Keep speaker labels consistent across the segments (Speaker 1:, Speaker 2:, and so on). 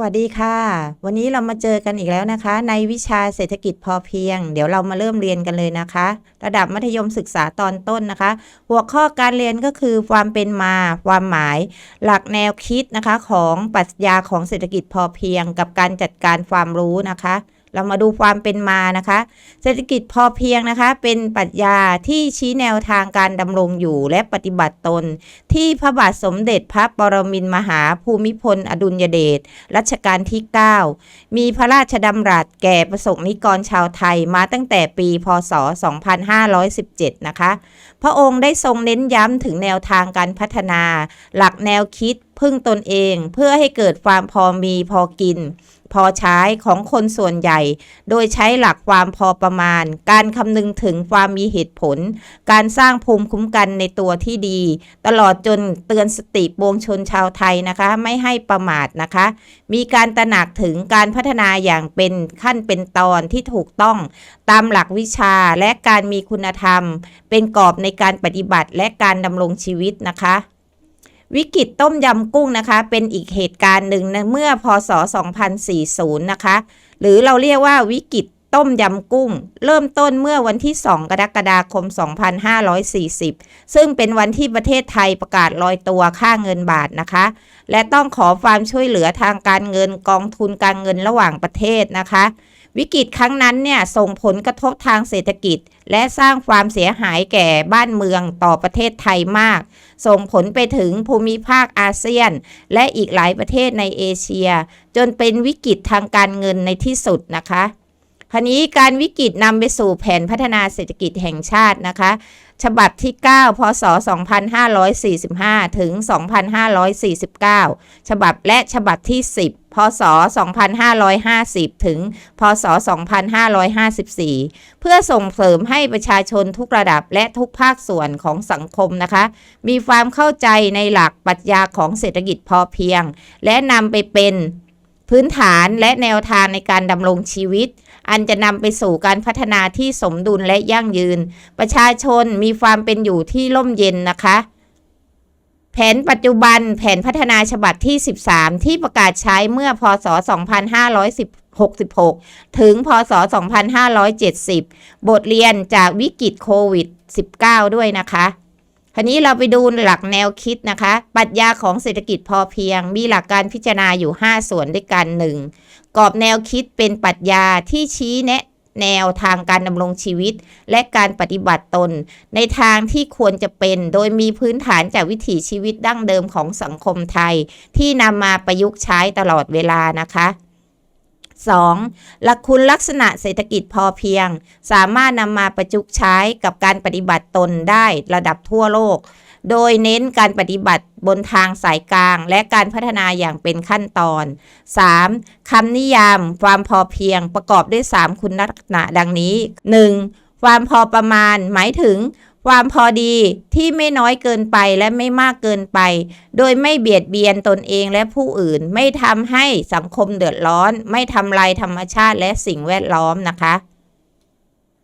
Speaker 1: วัสดีค่ะ วันนี้เรามาเจอกันอีกแล้วนะคะ ในวิชาเศรษฐกิจพอเพียง เดี๋ยวเรามาเริ่มเรียนกันเลยนะคะ ระดับมัธยมศึกษาตอนต้นนะคะ หัวข้อการเรียนก็คือความเป็นมา ความหมาย หลักแนวคิดนะคะของปรัชญาของเศรษฐกิจพอเพียง กับการจัดการความรู้นะคะ เรามาดูความเป็นมานะคะ เศรษฐกิจพอเพียงนะคะ เป็นปรัชญาที่ชี้แนวทางการดำรงอยู่และปฏิบัติตน ที่พระบาทสมเด็จพระปรมินมหาภูมิพล อดุลยเดชรัชกาลที่ 9 มีพระราชดำรัสแก่ประสงค์นิกรชาวไทยมาตั้งแต่ปี พศ 2517 นะคะ พระองค์ได้ทรงเน้นย้ำถึงแนวทางการพัฒนา หลักแนวคิด พึ่งตนเองเพื่อให้เกิดความพอมีพอกิน พอใช้ของคนส่วนใหญ่ โดยใช้หลักความพอประมาณ การคำนึงถึงความมีเหตุผล การสร้างภูมิคุ้มกันในตัวที่ดี ตลอดจนเตือนสติปวงชนชาวไทยนะคะ ไม่ให้ประมาทนะคะ มีการตระหนักถึงการพัฒนาอย่างเป็นขั้นเป็นตอนที่ถูกต้อง ตามหลักวิชาและการมีคุณธรรม เป็นกรอบในการปฏิบัติและการดำรงชีวิตนะคะ วิกฤตต้มยำกุ้งนะคะ เป็นอีกเหตุการณ์หนึ่งนะเมื่อพศ 2040 นะคะ หรือเราเรียกว่าวิกฤตต้มยำกุ้ง เริ่มต้นเมื่อวันที่ 2 กรกฎาคม 2540 ซึ่งเป็นวันที่ประเทศไทยประกาศลอยตัวค่าเงินบาทนะคะ และต้องขอความช่วยเหลือทางการเงินกองทุนการเงินระหว่างประเทศนะคะ วิกฤตครั้งนั้นเนี่ยส่งผลกระทบทางเศรษฐกิจ และสร้างความเสียหายแก่บ้านเมืองต่อประเทศไทยมาก ส่งผลไปถึงภูมิภาคอาเซียน และอีกหลายประเทศในเอเชีย จนเป็นวิกฤตทางการเงินในที่สุดนะคะ คราวนี้การวิกฤตนำไปสู่แผนพัฒนาเศรษฐกิจแห่งชาตินะคะ ฉบับที่ 9 พศ 2545 ถึง 2549 ฉบับและฉบับที่ 10 พศ 2550 ถึง พศ 2554 เพื่อส่งเสริมให้ประชาชนทุกระดับและทุกภาคส่วนของสังคมนะคะ มีความเข้าใจในหลักปรัชญาของเศรษฐกิจพอเพียง และนำไปเป็นพื้นฐานและแนวทางในการดำรงชีวิต อันจะนำไปสู่การพัฒนาที่สมดุลและยั่งยืน ประชาชนมีความเป็นอยู่ที่ร่มเย็นนะคะ แผนปัจจุบันแผนพัฒนาฉบับที่ 13 ที่ประกาศใช้เมื่อพศ 2566 ถึงพศ 2570 บทเรียนจากวิกฤตโควิด -19 ด้วยนะคะคราวนี้เราไปดูหลักแนวคิดนะคะ ปรัชญาของเศรษฐกิจพอเพียง มีหลักการพิจารณาอยู่ 5 ส่วนด้วยกัน 1. กรอบแนวคิดเป็นปรัชญาที่ชี้แนะแนวทางการดำรงชีวิต และการปฏิบัติตน ในทางที่ควรจะเป็น โดยมีพื้นฐานจากวิถีชีวิตดั้งเดิมของสังคมไทย ที่นำมาประยุกต์ใช้ตลอดเวลานะคะ 2. หลักคุณลักษณะเศรษฐกิจพอเพียง สามารถนำมาประยุกใช้กับการปฏิบัติตนได้ระดับทั่วโลก โดยเน้นการปฏิบัติบนทางสายกลาง และการพัฒนาอย่างเป็นขั้นตอน 3. คำนิยามความพอเพียงประกอบด้วย 3 คุณลักษณะดังนี้ 1. ความพอประมาณหมายถึงความพอดีที่ไม่น้อยเกินไปและไม่มากเกินไป โดยไม่เบียดเบียนตนเองและผู้อื่น ไม่ทำให้สังคมเดือดร้อน ไม่ทำลายธรรมชาติและสิ่งแวดล้อมนะคะ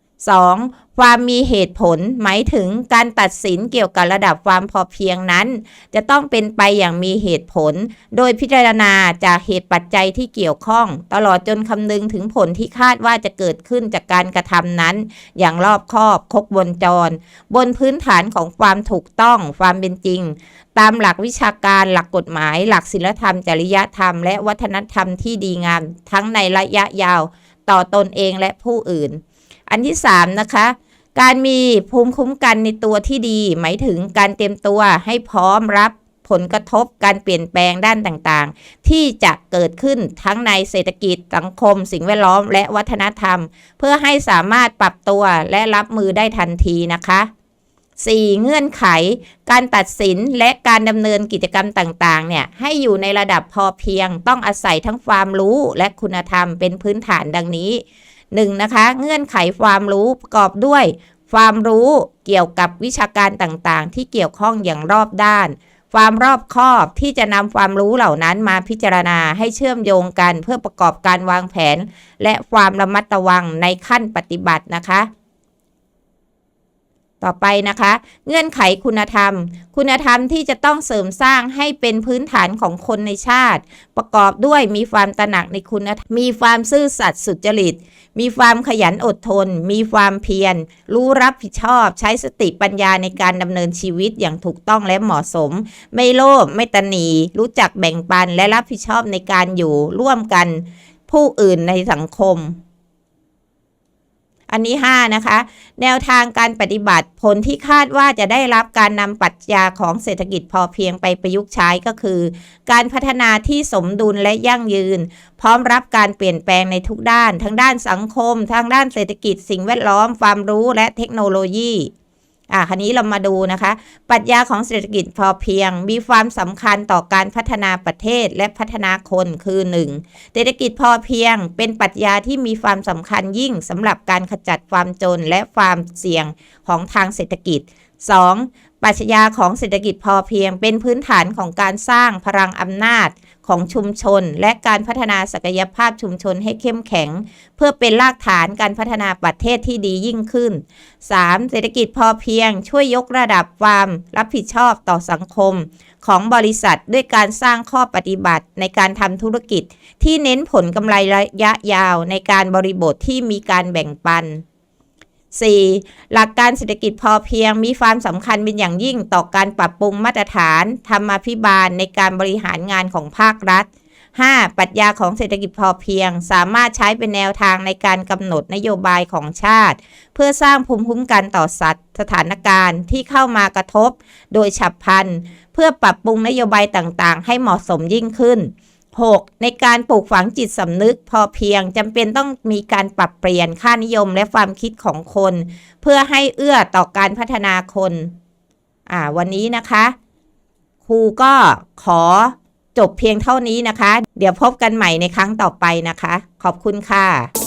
Speaker 1: 2. ความมีเหตุผลหมายถึงการตัดสินเกี่ยวกับระดับความพอเพียงนั้น จะต้องเป็นไปอย่างมีเหตุผล โดยพิจารณาจากเหตุปัจจัยที่เกี่ยวข้อง ตลอดจนคำนึงถึงผลที่คาดว่าจะเกิดขึ้นจากการกระทำนั้น อย่างรอบคอบครบวงจร บนพื้นฐานของความถูกต้องความเป็นจริง ตามหลักวิชาการหลักกฎหมาย หลักศีลธรรม จริยธรรม และวัฒนธรรมที่ดีงามทั้งในระยะยาว ต่อตนเองและผู้อื่น อันที่3นะคะ การมีภูมิคุ้มกันในตัวที่ดี หมายถึงการเตรียมตัวให้พร้อมรับผลกระทบการเปลี่ยนแปลงด้านต่างๆ ที่จะเกิดขึ้นทั้งในเศรษฐกิจสังคม สิ่งแวดล้อมและวัฒนธรรม เพื่อให้สามารถปรับตัวและรับมือได้ทันทีนะคะ 4. เงื่อนไข การตัดสินและการดำเนินกิจกรรมต่างๆ เนี่ย ให้อยู่ในระดับพอเพียง ต้องอาศัยทั้งความรู้และคุณธรรมเป็นพื้นฐานดังนี้ 1. นะคะ เงื่อนไขความรู้ประกอบด้วย ความรู้เกี่ยวกับวิชาการต่างๆ ที่เกี่ยวข้องอย่างรอบด้าน ความรอบคอบที่จะนำความรู้เหล่านั้นมาพิจารณาให้เชื่อมโยงกันเพื่อประกอบการวางแผน และความระมัดระวังในขั้นปฏิบัตินะคะ ต่อไปนะคะ เงื่อนไขคุณธรรม คุณธรรมที่จะต้องเสริมสร้างให้เป็นพื้นฐานของคนในชาติ ประกอบด้วยมีความตระหนักในคุณธรรมมีความซื่อสัตย์สุจริต มีความขยันอดทน มีความเพียร รู้รับผิดชอบ ใช้สติปัญญาในการดำเนินชีวิตอย่างถูกต้องและเหมาะสม ไม่โลภไม่ตนีรู้จักแบ่งปันและรับผิดชอบในการอยู่ร่วมกัน ผู้อื่นในสังคม อันนี้ 5 นะคะ แนวทางการปฏิบัติผลที่คาดว่าจะได้รับการนำปรัชญาของเศรษฐกิจพอเพียงไปประยุกต์ใช้ก็คือ การพัฒนาที่สมดุลและยั่งยืน พร้อมรับการเปลี่ยนแปลงในทุกด้าน ทั้งด้านสังคมทั้งด้านเศรษฐกิจสิ่งแวดล้อมความรู้และเทคโนโลยี อะคันนี้เรามาดูนะคะ ปรัชญาของเศรษฐกิจพอเพียง มีความสำคัญต่อการพัฒนาประเทศและพัฒนาคนคือ 1. เศรษฐกิจพอเพียง เป็นปรัชญาที่มีความสำคัญยิ่งสำหรับการขจัดความจนและความเสี่ยงของทางเศรษฐกิจ 2. ปรัชญาของเศรษฐกิจพอเพียง เป็นพื้นฐานของการสร้างพลังอำนาจ ของชุมชน และการพัฒนาศักยภาพชุมชนให้เข้มแข็ง เพื่อเป็นรากฐานการพัฒนาประเทศที่ดียิ่งขึ้น 3. เศรษฐกิจพอเพียง ช่วยยกระดับความรับผิดชอบต่อสังคม ของบริษัทด้วยการสร้างข้อปฏิบัติในการทำธุรกิจ ที่เน้นผลกำไรระยะยาวในการบริบทที่มีการแบ่งปัน 4. หลักการเศรษฐกิจพอเพียงมีความสำคัญเป็นอย่างยิ่งต่อการปรับปรุงมาตรฐานธรรมาภิบาลในการบริหารงานของภาครัฐ 5. ปรัชญาของเศรษฐกิจพอเพียง สามารถใช้เป็นแนวทางในการกำหนดนโยบายของชาติ เพื่อสร้างภูมิคุ้มกันต่อสัตว์ สถานการณ์ที่เข้ามากระทบ โดยฉับพลัน เพื่อปรับปรุงนโยบายต่างๆ ให้เหมาะสมยิ่งขึ้น 6. ในการปลูกฝังจิตสำนึกพอเพียงจำเป็นต้องมีการปรับเปลี่ยนค่านิยมและความคิดของคน เพื่อให้เอื้อต่อการพัฒนาคน อ่า วันนี้นะคะ ครูก็ขอจบเพียงเท่านี้นะคะ เดี๋ยวพบกันใหม่ในครั้งต่อไปนะคะ ขอบคุณค่ะ